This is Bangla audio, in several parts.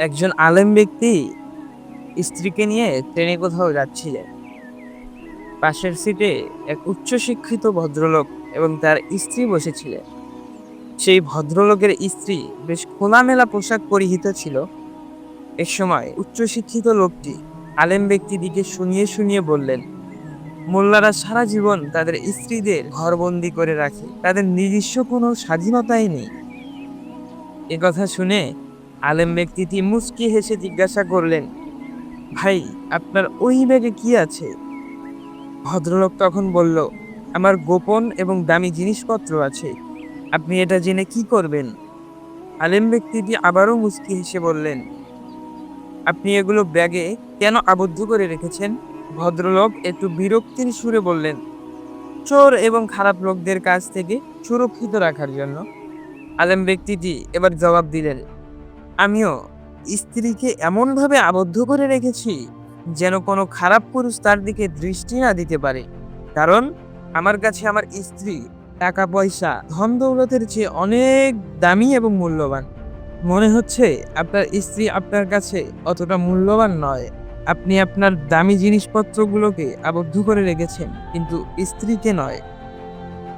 একজন আলেম ব্যক্তি স্ত্রীকে নিয়ে ট্রেনে কোথাও যাচ্ছিলেন। পাশের সিটে এক উচ্চশিক্ষিত ভদ্রলোক এবং তার স্ত্রী বসেছিলেন। সেই ভদ্রলোকের স্ত্রী বেশ খোলামেলা পোশাক পরিহিত ছিল। এক সময় উচ্চশিক্ষিত লোকটি আলেম ব্যক্তিটিকে শুনিয়ে শুনিয়ে বললেন, মোল্লারা সারা জীবন তাদের স্ত্রীদের ঘরবন্দি করে রাখে। তাদের নিজস্ব কোনো স্বাধীনতাই নেই। কথা শুনে আলেম ব্যক্তিটি মুচকি হেসে জিজ্ঞাসা করলেন, ভাই, আপনার ওই ব্যাগে কি আছে? ভদ্রলোক তখন বলল, আমার গোপন এবং দামি জিনিসপত্র আছে, আপনি এটা জেনে কি করবেন? আলেম ব্যক্তিটি আবারও মুচকি হেসে বললেন, আপনি এগুলো ব্যাগে কেন আবদ্ধ করে রেখেছেন? ভদ্রলোক একটু বিরক্তির সুরে বললেন, চোর এবং খারাপ লোকদের কাছ থেকে সুরক্ষিত রাখার জন্য। আলেম ব্যক্তিটি এবার জবাব দিলেন আমিও স্ত্রীকে এমনভাবে আবদ্ধ করে রেখেছি যেন কোনো খারাপ পুরুষ তার দিকে দৃষ্টি না দিতে পারে। কারণ আমার কাছে আমার স্ত্রী টাকা পয়সা ধন দৌলতের চেয়ে অনেক দামি এবং মূল্যবান। মনে হচ্ছে আপনার স্ত্রী আপনার কাছে অতটা মূল্যবান নয়। আপনি আপনার দামি জিনিসপত্রগুলোকে আবদ্ধ করে রেখেছেন, কিন্তু স্ত্রীকে নয়।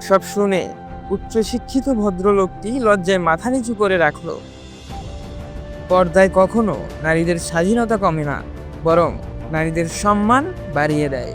সব শুনে উচ্চশিক্ষিত ভদ্রলোকটি লজ্জায় মাথা নিচু করে রাখল। পর্দায় কখনো নারীদের স্বাধীনতা কমে না বরং নারীদের সম্মান বাড়িয়ে দেয়।